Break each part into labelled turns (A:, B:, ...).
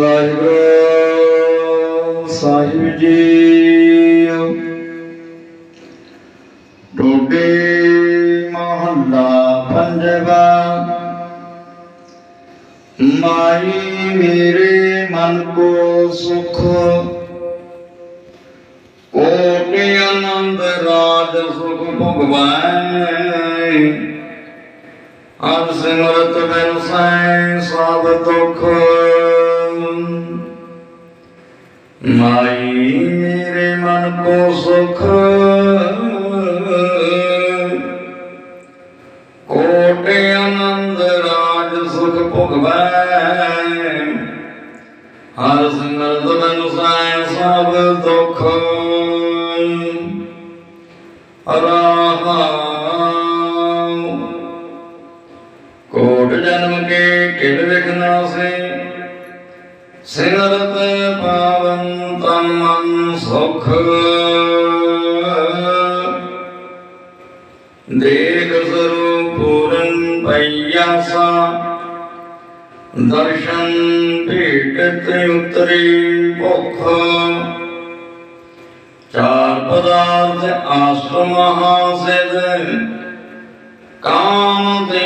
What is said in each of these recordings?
A: ਵਾਹਿਗੁਰੂ ਸਾਹਿਬ ਜੀ। ਟੋਡੇ ਮਹੱਲਾ ਪੰਜਵਾ, ਮਾਈ ਮੇਰੇ ਮਨ ਕੋ ਸੁਖ। ਕੋਟਿ ਆਨੰਦ ਰਾਜ ਸੁਖ ਭਗਵਾਨ ਅਬ ਸਿਮਰਤ ਬਿਨ ਸੈ ਸਭ ਦੁਖ। ਮਾਈ ਮੇਰੇ ਮਨ ਕੋ ਸੁਖ। ਕੋਟਿ ਆਨੰਦ ਰਾਜ ਸੁਖ ਭਗਵੈ। ਹਰ ਸਿਮਰਤ ਬਿਨ ਸੈ ਸਭ ਦੁਖ। ਰਹਾਉ ਕੇ ਕਿਲ ਪਾਵਨ ਤਨ ਮਨ ਸੁਖ ਦੇਖ ਸਰੂਪ ਪਈਆਸਾ ਦਰਸ਼ਨ ਭੇਟਤ ਉਤਰੀ ਭੁਖ ਚਾਰ ਪਦਾਰਥ ਆਸਮ ਮਹਾਸਿਧ ਕਾਮ ਦੇਨ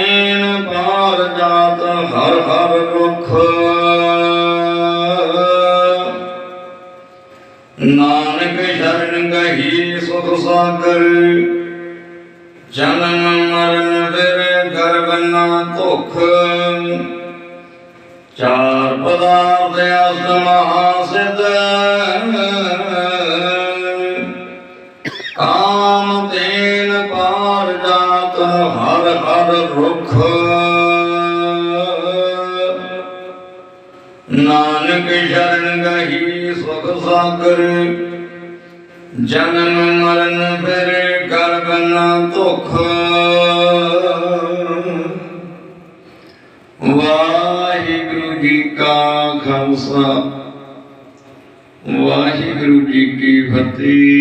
A: ਨਾਨਕ ਸ਼ਰਨ ਗਹੀ ਸੁਖ ਸਾਗਰ, ਜਨਮ ਮਰਨ ਫਿਰ ਗਰਬ ਨਾ ਧੁਖ। ਚਾਰ ਪਦਾਰਥ ਅਸ ਮਹਾਸਿਧ ਕਾਮ ਤੇਨ ਪਾਰ ਜਾਤ ਹਰ ਹਰ ਰੁਖ। ਨਾਨਕ ਸ਼ਰਨ ਗਹੀ ਸਾਗਰ ਜਨਮ ਮਰਨ ਫਿਰ ਗਰਬ ਨਾ ਧੁਖ ਵਾਹਿਗੁਰੂ ਜੀ ਕਾ ਖਾਲਸਾ। ਵਾਹਿਗੁਰੂ ਜੀ ਕੀ ਫਤਿਹ।